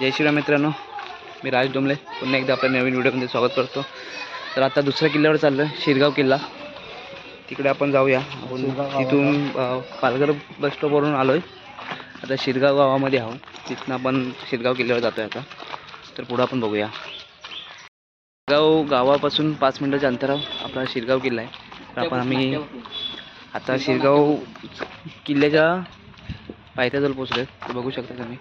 जय श्रीराम मित्रांनो मी राज डोंबले. पुन्हा एकदा आपल्या नवीन व्हिडिओमध्ये स्वागत करतो. तर आता दुसऱ्या किल्ल्यावर चाललो आहे शिरगाव किल्ला. तिकडे आपण जाऊया. आपण तिथून पालघर बस स्टॉपवरून आलो आहे आता शिरगाव गावामध्ये आहोत. तिथनं आपण शिरगाव किल्ल्यावर जातो आहे आता. तर पुढं आपण बघूया. शिरगाव गावापासून पाच मिनिटाच्या अंतरावर आपला शिरगाव किल्ला आहे. तर आपण आम्ही आता शिरगाव किल्ल्याच्या पायथ्याजवळ पोचलो आहे ते बघू शकता तुम्ही.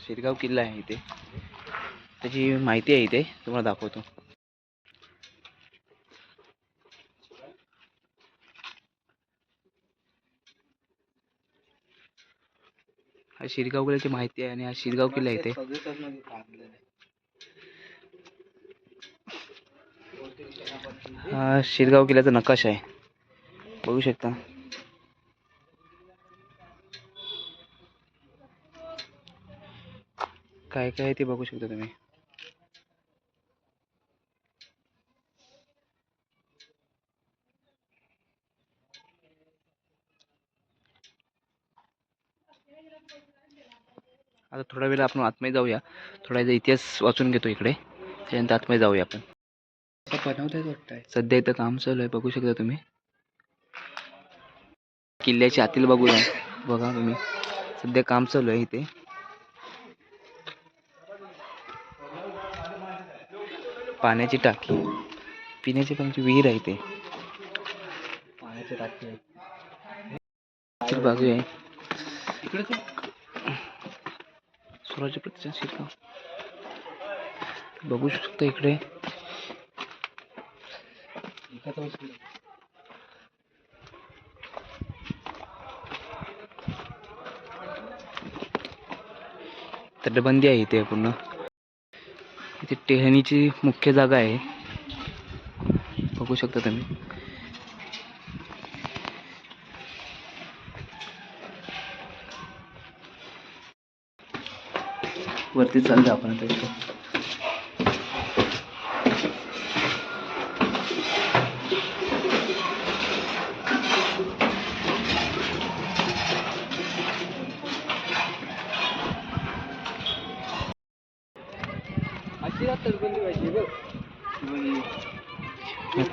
शिरगाव किल्ला आहे इथे. त्याची माहिती आहे इथे तुम्हाला दाखवतो. हा शिरगाव किल्ल्याची माहिती आहे आणि हा शिरगाव किल्ला इथे. हा शिरगाव किल्ल्याचा नकाशा आहे. बघू शकता. काय काय ते बघू शकता तुम्ही. आता थोडा वेळ आपण आतमध्ये जाऊया. थोडा इतिहास वाचून घेतो इकडे. त्याच्यानंतर आतमध्ये जाऊया आपण. बनवतायत वाटतंय. सध्या इथं काम चालू आहे. बघू शकता तुम्ही. किल्ल्याच्या आतील बघू बघा तुम्ही. सध्या काम चालू आहे इथे. पाण्याची टाकी. पिण्याची पाण्याची विहीर आहे इथे. पाण्याचे टाके इथे बाजू आहे. शिरगाव बघू शकता इकडे. तटबंदी आहे इथे पूर्ण. इथे टेहणीची मुख्य जागा आहे. बघू शकता तुम्ही. वरती चाललो आपण आता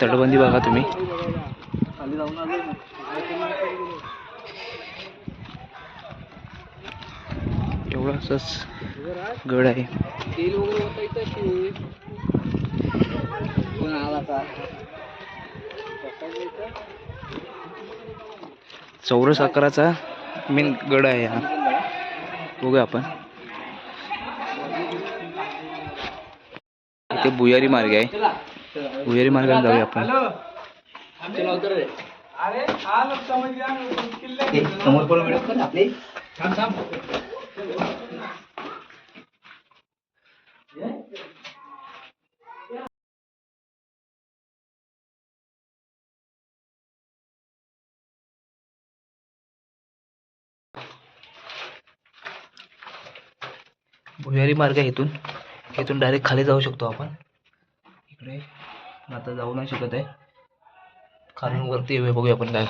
तटबंदी बघा तुम्ही. एवढाच असंच गड आहे. चौरस आकाराचा मेन गड आहे हा. बघूया आपण. इथे भुयारी मार्ग आहे. भुयारी मार्गाने जाऊया आपण. चला उतर रे समोर कोण मिळत का आपले? थांब. थांब. भुयारी मार्ग आहे इथून इथून डायरेक्ट खाली जाऊ शकतो आपण. इकडे. आता जाऊ नाही शकत आहे. खालून वरती येऊया बघूया आपण काय.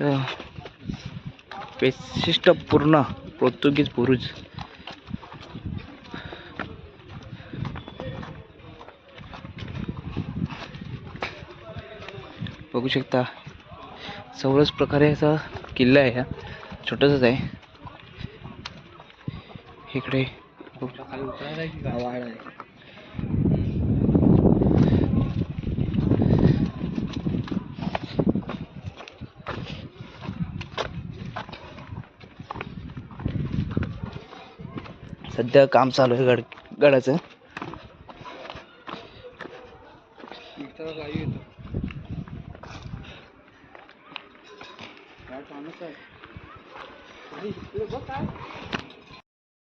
तर वैशिष्ट्यपूर्ण पोर्तुगीज बुरुज. बघू शकता सर्वच प्रकारे असा किल्ला आहे हा. छोटासाच आहे. इकडे आहे? सध्या काम चालू आहे गड गडाचं.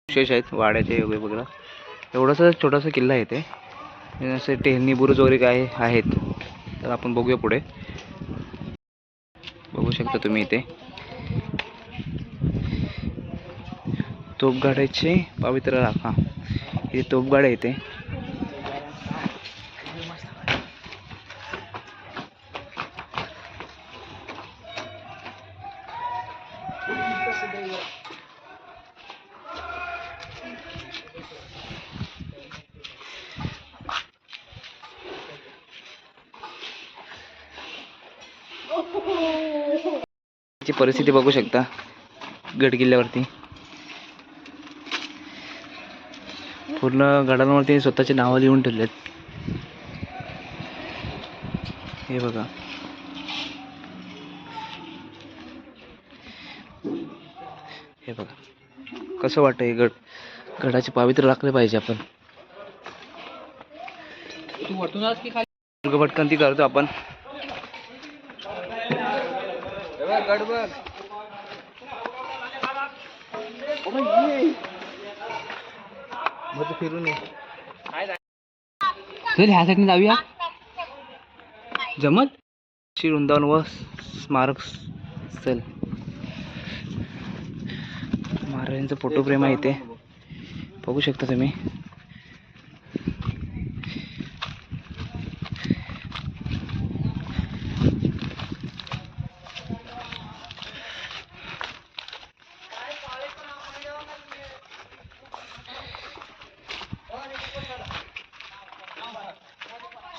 विशेष आहेत वाड्याचे वगैरे वगैरे एवढासा छोटासा किल्ला आहे ते असे टेहनी बुरुज वगैरे काय आहेत तर आपण बघूया पुढे. बघू शकता तुम्ही इथे. तोपगाड्याचे पवित्र राखा. इथे तोपगाड्या येते परिस्थिती बघू शकता. गड किल्ल्यावरती. पूर्ण गडांवरती स्वतःची नावं लिहून ठेवलेत. हे बघा. हे बघा. कसं वाटतं हे गड गडाचे पावित्र्य राखले पाहिजे आपण. भटकंती करतो आपण. गडबड. बघ फिरून ये. चल ह्या साईडने जाऊया. जमत श्री वृंदावन व स्मारक स्थल. महाराजांचं फोटो प्रेम आहे इथे. बघू शकता तुम्ही.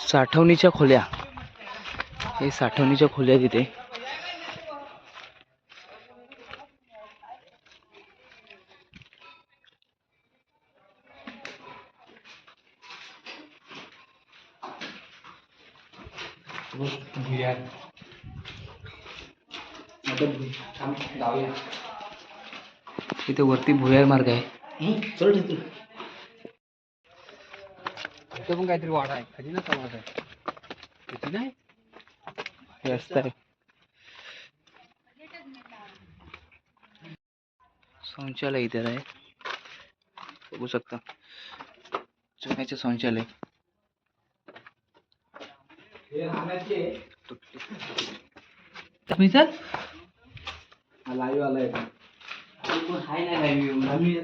साठवणीच्या खोल्या. हे साठवणीच्या खोल्या तिथे. इथे वरती भुयार मार्ग आहे. चल इथं पण काहीतरी वाडा आहे. खाली ना वाडा आहे किती नाही? आहे. शौचालय इथे आहे. बघू शकता. चुन्याचे शौचालय. मी सर? लाईव्ह आलाय हाय नाही आम्ही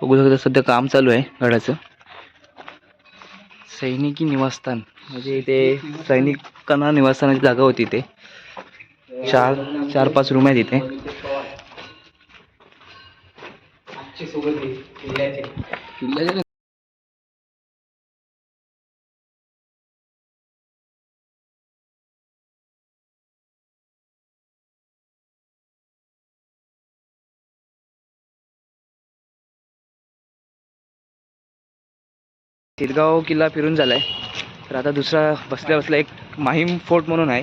बघू शकता सध्या काम चालू आहे गडाचं. सैनिकी निवासस्थान म्हणजे इथे सैनिकांना निवासस्थानाची जागा होती इथे. चार चार पाच रूम आहेत इथे. किल्ल्याचे. किल्ल्याच्या शिरगाव किल्ला फिरून झाला आहे तर आता दुसरा बसल्या बसल्या एक माहीम फोर्ट म्हणून आहे.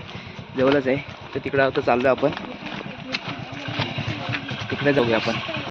जवळच आहे. तर तिकडं आता चाललो आपण. तिकडे जाऊया आपण.